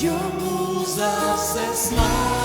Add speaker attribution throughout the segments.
Speaker 1: Йому за все слава,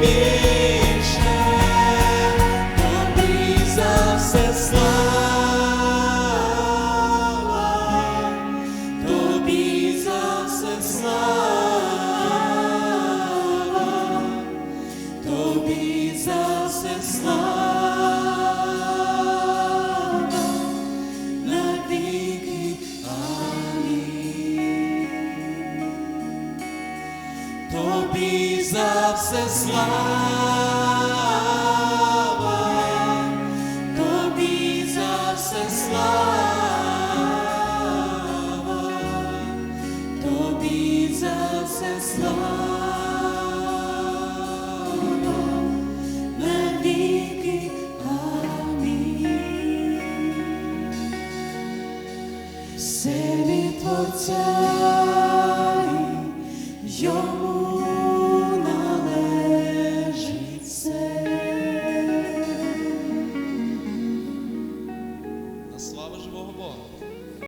Speaker 1: me. за все слава.